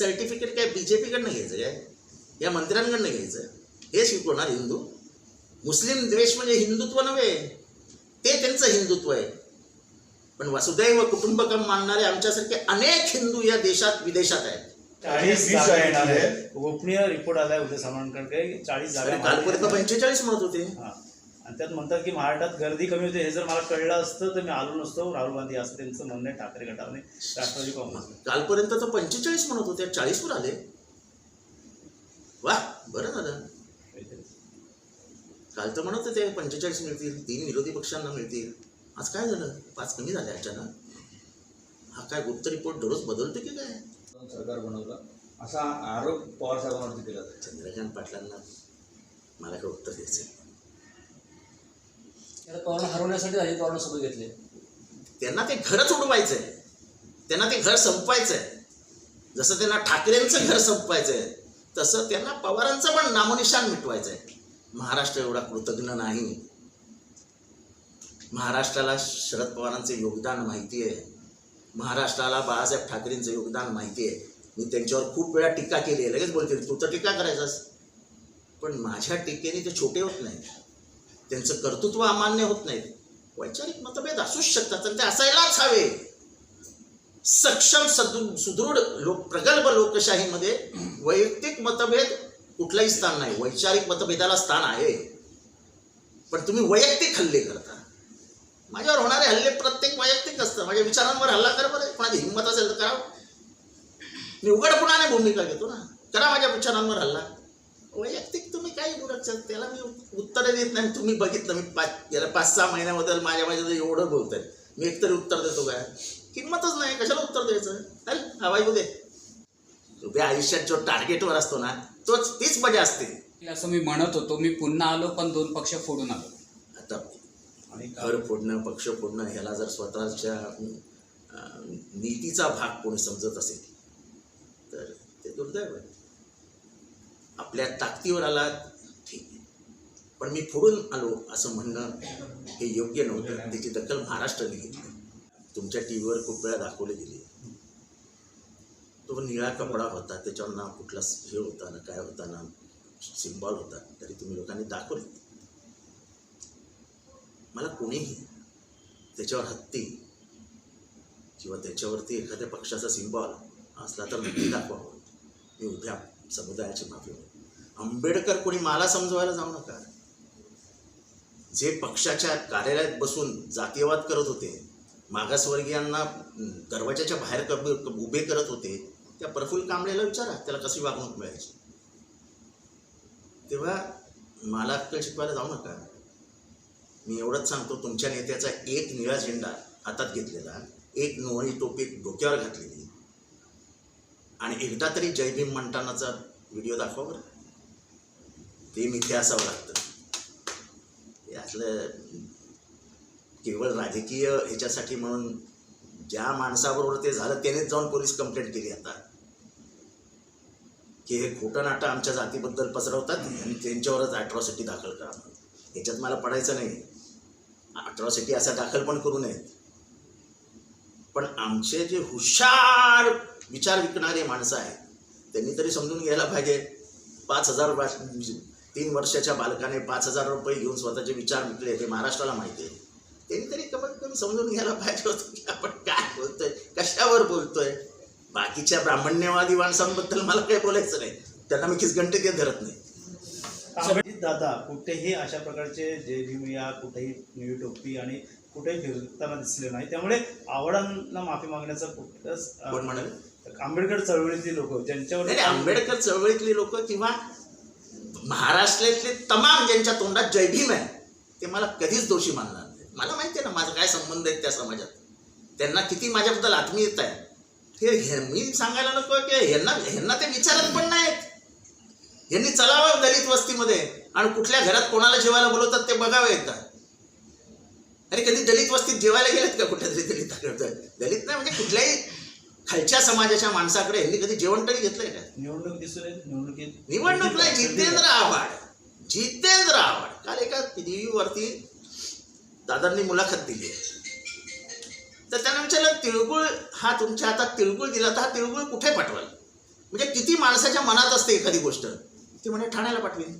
हे सर्टिफिकेट काय B J पीकडनं घ्यायचं काय? या मंत्र्यांकडनं घ्यायचं? हे शिकवणार हिंदू. मुस्लिम द्वेष म्हणजे हिंदुत्व नव्हे. ते त्यांचं हिंदुत्व आहे. पण वसुदैव कुटुंबकम मानणारे आमच्यासारखे अनेक हिंदू या देशात विदेशात आहेत. चाळीस. गोपनीय रिपोर्ट आलाय उद्या जागा कालपर्यंत पंचेचाळीस म्हणत होते. आणि त्यात म्हणतात की महाराष्ट्रात गर्दी कमी होते हे जर मला कळलं असतं तर मी आलो नसतो. राहुल गांधी असं त्यांचं म्हणणं आहे ठाकरे गटाने राष्ट्रवादी काँग्रेस कालपर्यंत तर पंचेचाळीस म्हणत होते चाळीसवर आले. वा बरं झालं. काल तर म्हणत होते पंचेचाळीस मिळतील तीन विरोधी पक्षांना मिळतील. आज काय झालं? पाच कमी झाले अचानक. हा काय गुप्त रिपोर्ट दररोज बदलतो की काय? सरकार बनवलं. असा आरोप पवार साहेबांवरती केला चंद्रकांत पाटलांना मला काय उत्तर द्यायचं आहे? त्याला पवार हरवण्यासाठी अजित पवारांना सोबत घेतले. त्यांना ते घरच उडवायचं आहे त्यांना ते घर संपवायचं आहे जसं त्यांना ठाकरेंचं घर संपवायचं आहे तसं त्यांना पवारांचं पण नामोनिशान मिटवायचं आहे महाराष्ट्र एवढा कृतज्ञ नाही. महाराष्ट्राला शरद पवारांचं योगदान माहिती आहे. महाराष्ट्राला बाळासाहेब ठाकरेंचं योगदान माहिती आहे. मी त्यांच्यावर खूप वेळा टीका केली आहे. लगेच बोलते तू तर टीका करायचास. पण माझ्या टीकेने ते छोटे होत नाही त्यांचं कर्तृत्व अमान्य होत नाहीत. वैचारिक मतभेद असूच शकतात आणि ते असायलाच हवे. सक्षम सदृ सुदृढ लोक प्रगल्भ लोकशाहीमध्ये वैयक्तिक मतभेद कुठलाही स्थान नाही. वैचारिक मतभेदाला स्थान आहे. पण तुम्ही वैयक्तिक हल्ले करता. माझ्यावर होणारे हल्ले प्रत्येक वैयक्तिक असतं माझ्या विचारांवर हल्ला कर बरं. कोणाची हिंमत असेल तर करा मी उघडपणाने भूमिका घेतो ना. करा माझ्या विचारांवर हल्ला. वैयक्तिक तुम्ही काही बोलत असाल, त्याला मी उत्तर देत नाही. तुम्ही बघितलं मी पाच गेल्या पाच सहा महिन्याबद्दल माझ्या माझ्या एवढं बोलतोय. मी एकतरी उत्तर देतो काय? किंमतच नाही. कशाला उत्तर द्यायचं? चल हवाई दे उभ्या आयुष्यात जो टार्गेटवर असतो ना तोच तीच मजा असते. असं मी म्हणत होतो. मी पुन्हा आलो पण दोन पक्ष फोडून आलो. आता आणि घर फोडणं पक्ष फोडणं ह्याला जर स्वतःच्या नीतीचा भाग कोणी समजत असेल तर ते दुर्दैव आहे. आपल्या ताकदीवर आला ठीक आहे. पण मी फोडून आलो असं म्हणणं हे योग्य नव्हतं. त्याची दखल महाराष्ट्राने घेतली. तुमच्या टी व्हीवर खूप वेळा दाखवले गेले. तो निळा कपडा होता त्याच्यावर ना कुठला हे होता ना काय होता ना सिम्बॉल होता तरी तुम्ही लोकांनी दाखवले. मला कोणीही त्याच्यावर हत्ती किंवा त्याच्यावरती एखाद्या पक्षाचा सिम्बॉल असला तर नक्की दाखवावं मी उद्या समुदायाची माफी आंबेडकर कोणी मला समजवायला जाऊ नका. जे पक्षाच्या कार्यालयात बसून जातीयवाद करत होते मागासवर्गीयांना अं, दरवाजाच्या बाहेर कब उभे करत होते त्या प्रफुल्ल कांबळेला विचारा त्याला कशी वागणूक मिळायची? तेव्हा मला अक्कल शिकवायला जाऊ नका. मी एवढंच सांगतो तुमच्या नेत्याचा एक निळा झेंडा हातात घेतलेला एक नोळी टोपी डोक्यावर घातलेली. आणि एकदा तरी जयभीम म्हणतानाचा व्हिडिओ दाखवा बरं. ते मिथे असावं लागतं यातलं केवळ राजकीय ह्याच्यासाठी म्हणून ज्या माणसाबरोबर ते झालं त्यानेच जाऊन पोलीस कंप्लेंट केली आता. की हे खोटं नाटं आमच्या जातीबद्दल पसरवतात आणि त्यांच्यावरच अॅट्रॉसिटी दाखल करा ह्याच्यात मला पडायचं नाही. अट्रॉसिटी असा दाखल पण करू नयेत. पण आमचे जे हुशार विचार विकणारे माणसं आहेत त्यांनी तरी समजून घ्यायला पाहिजे. पाच हजार तीन वर्षाच्या बालकाने पाच हजार रुपये घेऊन स्वतःचे विचार विकले ते महाराष्ट्राला माहिती आहे. त्यांनी तरी कमीत कमी समजून घ्यायला पाहिजे होतं की आपण काय बोलतोय कशावर बोलतोय. बाकीच्या ब्राह्मण्यवादी माणसांबद्दल मला काही बोलायचं नाही. त्यांना मी खिसगंटे देत धरत नाही. दादा कुठेही अशा प्रकारचे जय भीम या कुठेही निळी टोपी आणि कुठेही फिरताना दिसले नाही. त्यामुळे आवडांना माफी मागण्याचा कुठंच कोण म्हणाले? आंबेडकर चळवळीतली लोक ज्यांच्यावर आंबेडकर चळवळीतली लोक किंवा महाराष्ट्रातले तमाम ज्यांच्या तोंडात जय भीम आहे ते मला कधीच दोषी मानणार नाही मला माहिती आहे ना माझा काय संबंध आहे त्या समाजात. त्यांना किती माझ्याबद्दल आत्मीयता आहे. हे हे मी सांगायला नको की ह्यांना ह्यांना ते विचारत पण नाहीत. यांनी चलावं दलित वस्तीमध्ये आणि कुठल्या घरात कोणाला जेवायला बोलवतात ते बघावं येतात अरे कधी दलित वस्तीत जेवायला गेलेत का कुठेतरी दलित दलित? खालच्या समाजाच्या माणसाकडे यांनी कधी जेवण तरी घेतलंय का? निवडणूक दिसून येत निवडणुकीत निवडणूक नाही जितेंद्र आव्हाड जितेंद्र आव्हाड. काल एका टी व्हीवरती दादांनी मुलाखत दिली तर त्यांना विचारलं तिळगुळ हा तुमच्या हातात तिळगुळ दिला तर हा तिळगुळ कुठे पाठवाल? म्हणजे किती माणसाच्या मनात असते एखादी गोष्ट. ती म्हणे ठाण्याला पाठवीन.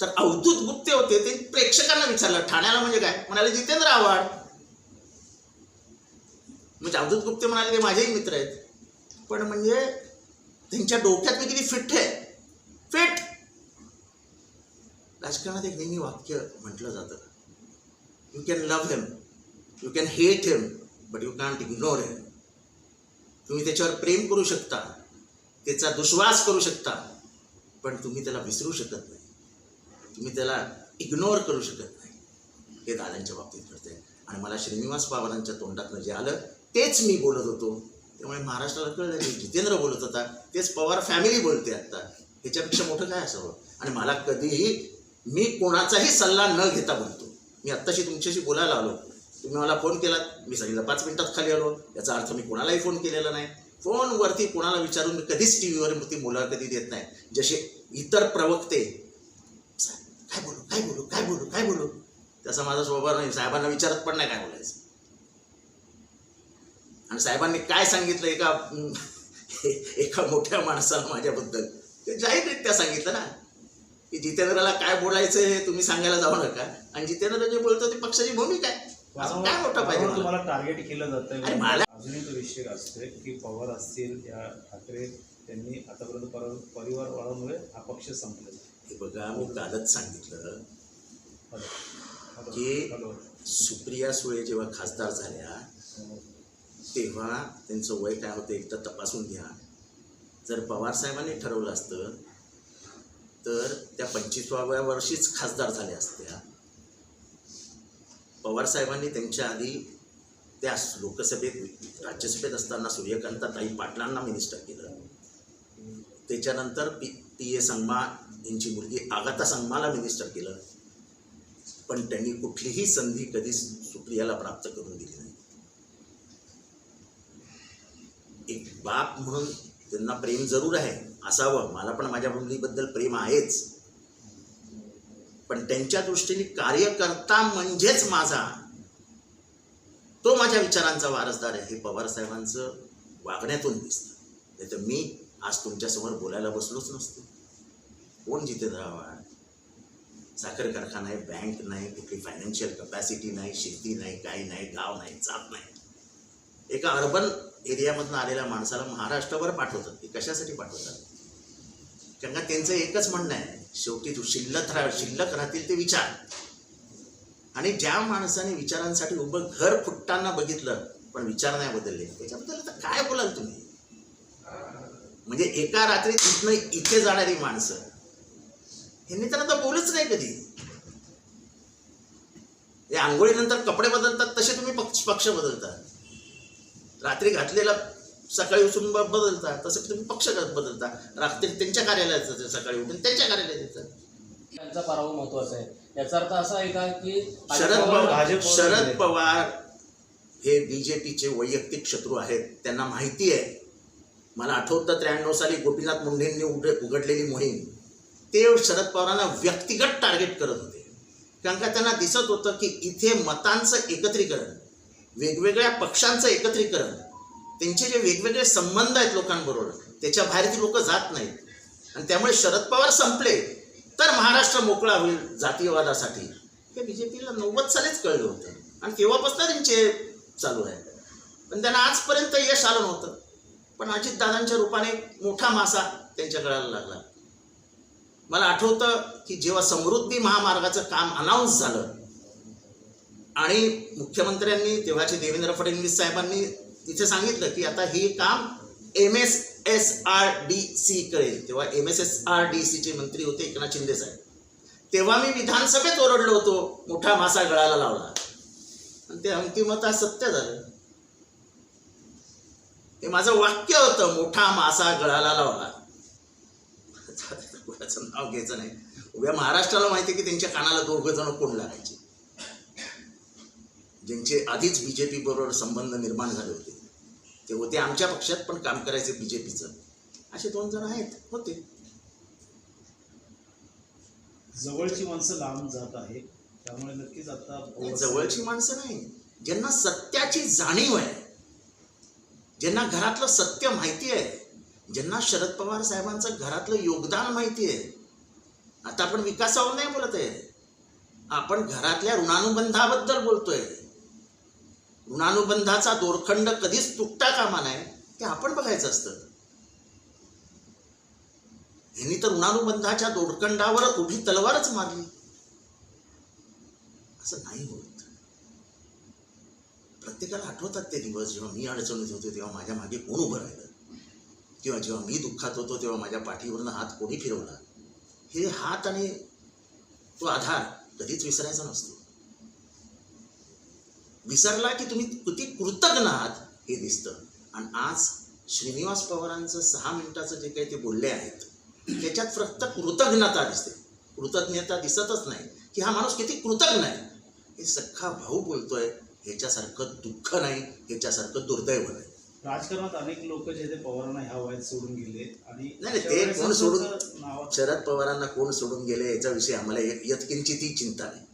तर अवधूत गुप्ते होते ते प्रेक्षकांना विचारलं ठाण्याला म्हणजे काय? म्हणाले जितेंद्र आव्हाड म्हणजे अवधूत गुप्ते म्हणाले ते माझेही मित्र आहेत. पण म्हणजे त्यांच्या डोक्यात मी किती फिट आहे? फिट राजकारणात एक नेहमी वाक्य म्हटलं जातं. You can love him you can hate him but you can't ignore him तुम्ही त्याच्यावर प्रेम करू शकता त्याचा दुश्वास करू शकता पण तुम्ही त्याला विसरू शकत नाही. तुम्ही त्याला इग्नोर करू शकत नाही. हे दादांच्या बाबतीत घडते आणि मला श्रीनिवास पवारांच्या तोंडातनं जे आलं तेच मी बोलत होतो. त्यामुळे महाराष्ट्राला कळलं की जितेंद्र बोलत होता तेच पवार फॅमिली बोलते आत्ता ह्याच्यापेक्षा मोठं काय असावं? आणि मला कधीही मी कोणाचाही सल्ला न घेता बोलतो. मी आत्ताशी तुमच्याशी बोलायला आलो. तुम्ही मला फोन केलात. मी सांगितलं पाच मिनिटात खाली आलो. याचा अर्थ मी कोणालाही फोन केलेला नाही. फोनवरती कोणाला विचारून मी कधीच टी व्हीवर ती मुलाखती देत नाही. जसे इतर प्रवक्ते काय बोलू काय बोलू काय बोलू काय बोलू? त्याचा माझा स्वभाव नाही. साहेबांना विचारत पण नाही काय बोलायचं. आणि साहेबांनी काय सांगितलं एका एका मोठ्या माणसाला माझ्याबद्दल ते जाहीररित्या सांगितलं ना की जितेंद्रला काय बोलायचं हे तुम्ही सांगायला जाऊ नका आणि जितेंद्र जे बोलतो ते पक्षाची भूमिका आहे काय मोठं पाहिजे? तुम्हाला टार्गेट केलं जातं मला- अजूनही तो विषय असतोय की पवार असतील या ठाकरे त्यांनी आतापर्यंत पर- परिवार वाढवमुळे हा पक्ष संपलेला. हे बघा मी कालच सांगितलं. की-. सुप्रिया सुळे जेव्हा खासदार झाल्या तेव्हा त्यांचं वय काय होतं एकदा तपासून घ्या. जर पवारसाहेबांनी ठरवलं असतं तर त्या पंचवीसाव्या वर्षीच खासदार झाल्या असत्या. पवारसाहेबांनी त्यांच्या आधी त्या लोकसभेत राज्यसभेत असताना सूर्यकांताताई पाटलांना मिनिस्टर केलं. त्याच्यानंतर पी पी ए संगमा यांची मुलगी आगाता संगमाला मिनिस्टर केलं. पण त्यांनी कुठलीही संधी कधीच सुप्रियाला प्राप्त करून दिली नाही. एक बाप म्हणून त्यांना प्रेम जरूर आहे असावं. मला पण माझ्या मुलीबद्दल प्रेम आहेच. पण त्यांच्या दृष्टीने कार्यकर्ता म्हणजेच माझा तो माझ्या विचारांचा वारसदार आहे. हे पवार साहेबांचं वागण्यातून दिसतं. नाही तर मी आज तुमच्यासमोर बोलायला बसलोच नसतो. कोण जितेंद्र आव्हाड? साखर कारखाना आहे बँक नाही कुठली फायनान्शियल कपॅसिटी नाही शेती नाही काही नाही गाव नाही जात नाही. एका अर्बन एरियामधून आलेल्या माणसाला महाराष्ट्रभर पाठवतात. ते कशासाठी पाठवतात? कारण का त्यांचं एकच म्हणणं आहे शेवटी तू शिल्लक राह शिल्लक राहतील ते विचार. आणि ज्या माणसाने विचारांसाठी उभं घर फुटताना बघितलं पण विचार नाही बदलले त्याच्याबद्दल आता काय बोलाल तुम्ही? म्हणजे एका रात्री तिथनं इथे जाणारी माणसं ह्यांनी तर आता बोलूच नाही कधी. हे आंघोळीनंतर कपडे बदलतात तसे तुम्ही पक्ष पक्ष बदलतात रात्री घातलेला सकाळी उठून बदलता तसं तुम्ही पक्ष बदलता. रात्री त्यांच्या कार्यालयात जातात, सकाळी उठून त्यांच्या कार्यालयात येतात त्यांचा पराभव महत्त्वाचा आहे. याचा अर्थ असा आहे का की शरद पवार शरद. पवार हे बी जे पीचे वैयक्तिक शत्रू आहेत त्यांना माहिती आहे. मला आठवतं त्र्याण्णव साली गोपीनाथ मुंडेंनी उघड उघडलेली मोहीम. ते शरद पवारांना व्यक्तिगत टार्गेट करत होते. कारण का त्यांना दिसत होतं की इथे मतांचं एकत्रीकरण वेगवेगळ्या पक्षांचं एकत्रीकरण. त्यांचे जे वेगवेगळे संबंध आहेत लोकांबरोबर त्याच्या बाहेर ती लोक जात नाहीत. आणि त्यामुळे शरद पवार संपले तर महाराष्ट्र मोकळा होईल जातीयवादासाठी. हे बी जे पीला नव्वद सालीच कळलं होतं. आणि तेव्हापासून त्यांचे चालू आहे. पण त्यांना आजपर्यंत यश आलं नव्हतं. पण अजितदादांच्या रूपाने मोठा मासा त्यांच्या गळाला लागला. मला आठवतं की जेव्हा समृद्धी महामार्गाचं काम अनाऊन्स झालं आणि मुख्यमंत्र्यांनी तेव्हाचे देवेंद्र फडणवीस साहेबांनी तिथे सांगितलं की आता हे काम M S S R D C करेल. तेव्हा M S S R D सीचे मंत्री होते एकनाथ शिंदे साहेब. तेव्हा मी विधानसभेत ओरडलो होतो. मोठा मासा गळाला लावला. आणि ते अंतिमता सत्य झालं. हे माझं वाक्य होतं मोठा मासा गळाला लावला. नाव घ्यायचं नाही. उभ्या महाराष्ट्राला माहिती आहे की त्यांच्या कानाला दोघं जण कोण लागायचे. ज्यांचे आधीच बी जे पी बरोबर संबंध निर्माण झाले होते. ते होते आमच्या पक्षात पण काम करायचे बी जे पीचं असे दोन जण आहेत होते. जवळची माणसं लांब जात आहे त्यामुळे नक्कीच आता जवळची माणसं नाही. ज्यांना सत्याची जाणीव आहे ज्यांना घरातलं सत्य माहिती आहे ज्यांना शरद पवार साहेबांचं घरातलं योगदान माहिती आहे. आता आपण विकासावर नाही बोलत आहे. आपण घरातल्या ऋणानुबंधाबद्दल बोलतोय. ऋणानुबंधाचा दोरखंड कधीच तुटता कामा नाही ते आपण बघायचं असतं. यांनी तर ऋणानुबंधाच्या दोरखंडावर उभी तलवारच मारली. असं नाही होत. प्रत्येकाला आठवतात ते दिवस जेव्हा मी अडचणीत होतो तेव्हा माझ्या मागे कोण उभं राहिलं? किंवा जेव्हा मी दुःखात होतो तेव्हा माझ्या पाठीवरनं हात कोणी फिरवला? हे हात आणि तो आधार कधीच विसरायचा नसतो. विसरला की तुम्ही किती कृतज्ञ आहात हे दिसतं. आणि आज श्रीनिवास पवारांचं सहा मिनिटाचं जे काही ते बोलले आहेत त्याच्यात फक्त कृतज्ञता दिसते. कृतज्ञता दिसतच नाही. की हा माणूस किती कृतज्ञ आहे? हे सख्खा भाऊ बोलतोय ह्याच्यासारखं दुःख नाही ह्याच्यासारखं दुर्दैव नाही. राजकारणात अनेक लोक जे ते पवारांना ह्या वयात सोडून गेले आणि नाही, ते कोण सोडून- शरद पवारांना कोण सोडून गेले याच्याविषयी आम्हाला यत्किंचितही चिंता नाही.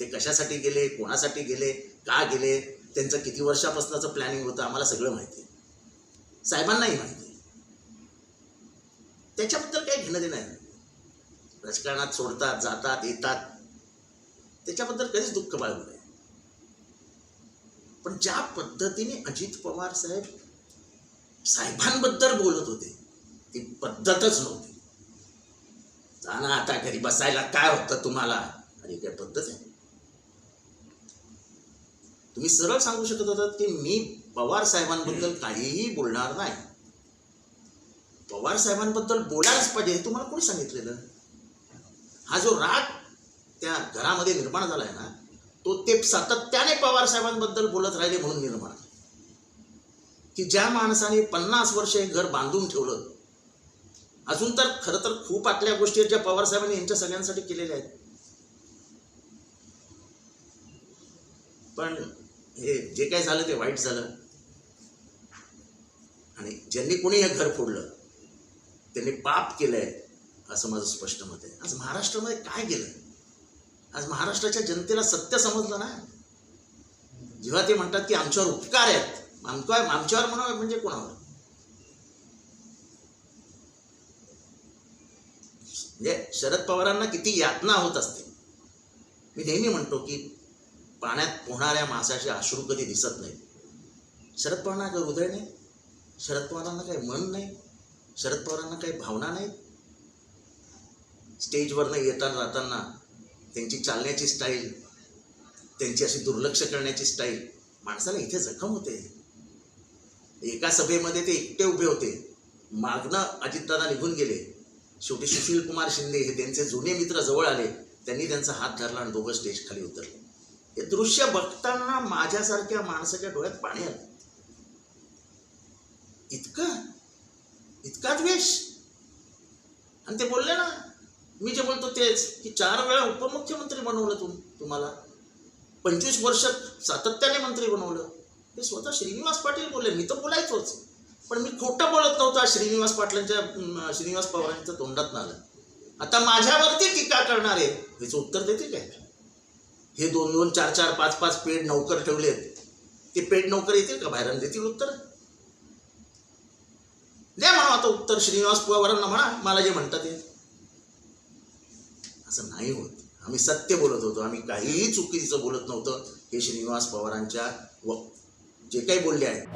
ते कशासाठी गेले कोणासाठी गेले का गेले? त्यांचं किती वर्षापासूनचं प्लॅनिंग होतं? आम्हाला सगळं माहिती आहे. साहेबांनाही माहिती त्याच्याबद्दल काही घेणं देणं आहे. राजकारणात सोडतात जातात येतात. त्याच्याबद्दल कधीच दुःख बाळगू नये. पण ज्या पद्धतीने अजित पवार साहेब साहेबांबद्दल बोलत होते ती पद्धतच नव्हती. जा ना आता घरी बसायला काय होतं तुम्हाला? अरे काय पद्धत आहे? तुम्ही सरळ सांगू शकत होतात की मी पवार साहेबांबद्दल काहीही बोलणार नाही. पवार साहेबांबद्दल बोलायलाच पाहिजे हे तुम्हाला कोणी सांगितलेलं? हा जो राग त्या घरामध्ये निर्माण झालाय ना तो ते सातत्याने पवार साहेबांबद्दल बोलत राहिले म्हणून निर्माण झाला. की ज्या माणसाने पन्नास वर्ष हे घर बांधून ठेवलं अजून तर खरं तर खूप आतल्या गोष्टी आहेत ज्या पवार साहेबांनी यांच्या सगळ्यांसाठी केलेल्या आहेत. पण हे जे काय झालं ते वाईट झालं. आणि ज्यांनी कोणी हे घर फोडलं त्यांनी पाप केलंय असं माझं स्पष्ट मत आहे. आज महाराष्ट्रामध्ये काय गेलं? आज महाराष्ट्राच्या जनतेला सत्य समजलं ना? जेव्हा ते म्हणतात की आमच्यावर उपकार आहेत आमच्या आमच्यावर म्हणा म्हणजे कोणावर? म्हणजे शरद पवारांना किती यातना होत असते. मी नेहमी म्हणतो की पाण्यात पोहणाऱ्या माशाचे अश्रू कधी दिसत नाही शरद पवारांना काही हृदय नाही. शरद पवारांना काही मन नाही. शरद पवारांना काही भावना नाही स्टेजवरनं येताना जाताना त्यांची चालण्याची स्टाईल त्यांची अशी दुर्लक्ष करण्याची स्टाईल माणसाला इथे जखम होते. एका सभेमध्ये ते एकटे उभे होते. मागणं अजितदादा निघून गेले. शेवटी सुशील कुमार शिंदे हे त्यांचे जुने मित्र जवळ आले. त्यांनी त्यांचा हात धरला आणि दोघं स्टेज खाली उतरले. हे दृश्य बघताना माझ्यासारख्या माणसाच्या डोळ्यात पाणी आलं. इतकं इतका द्वेष आणि ते बोलले ना मी जे बोलतो तेच की चार वेळा उपमुख्यमंत्री बनवलं तुम तुम्हाला. पंचवीस वर्ष सातत्याने मंत्री बनवलं. हे स्वतः श्रीनिवास पाटील बोलले मी तर बोलायचोच. पण मी खोटं बोलत नव्हतं श्रीनिवास पाटलांच्या श्रीनिवास पवारांच्या तोंडात आलं. आता माझ्यावरती टीका करणारे याचं उत्तर देते काय? हे दोन दोन चार चार पाच पाच पेड नौकर ठेवलेत. ते पेड नौकर येतील का बाहेर देतील उत्तर? द्या म्हणा आता उत्तर श्रीनिवास पवारांना म्हणा मला जे म्हणतात ते. असं नाही होत. आम्ही सत्य बोलत होतो. आम्ही काहीही चुकीचं बोलत नव्हतं. हे श्रीनिवास पवारांच्या व जे काही बोलले आहेत.